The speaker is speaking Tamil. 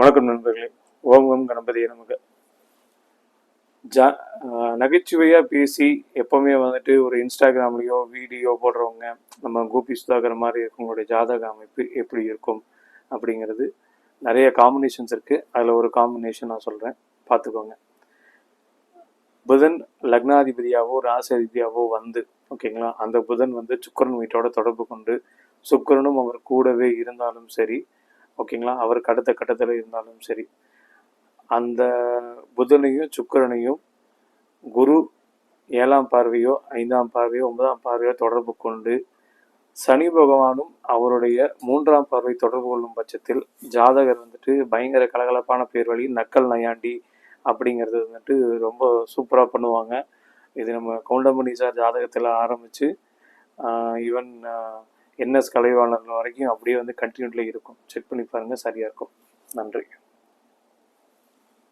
வணக்கம் நண்பர்களே. ஓம் ஓம் கணபதி நமக்கு ஜா நகைச்சுவையாக பேசி எப்போவுமே வந்துட்டு ஒரு இன்ஸ்டாகிராம்லேயோ வீடியோ போடுறவங்க நம்ம கோபி சுதாகர் மாதிரி இருக்கவங்களுடைய ஜாதக அமைப்பு எப்படி இருக்கும் அப்படிங்கிறது நிறைய காம்பினேஷன்ஸ் இருக்குது அதில் ஒரு காம்பினேஷன் நான் சொல்கிறேன் பார்த்துக்கோங்க. புதன் லக்னாதிபதியாவோ ராசாதிபதியாவோ வந்து ஓகேங்களா? அந்த புதன் வந்து சுக்கரன் வீட்டோட தொடர்பு கொண்டு சுக்கரனும் அவர் கூடவே இருந்தாலும் சரி ஓகேங்களா? அவருக்கு அடுத்த கட்டத்தில் இருந்தாலும் சரி. அந்த புதனையும் சுக்கிரனையும் குரு ஏழாம் பார்வையோ ஐந்தாம் பார்வையோ ஒன்பதாம் பார்வையோ தொடர்பு கொண்டு சனி பகவானும் அவருடைய மூன்றாம் பார்வை தொடர்பு கொள்ளும் பட்சத்தில் ஜாதகர் வந்துட்டு பயங்கர கலகலப்பான பேர் வழி நக்கல் நையாண்டி அப்படிங்கிறது வந்துட்டு ரொம்ப சூப்பராக பண்ணுவாங்க. இது நம்ம கவுண்டமணி சார் ஜாதகத்தில் ஆரம்பித்து ஈவன் என்எஸ் கலைவாணர் வரைக்கும் அப்படியே வந்து கண்டினியூட்டில் இருக்கும். செக் பண்ணி பாருங்கள் சரியாக இருக்கும். நன்றி.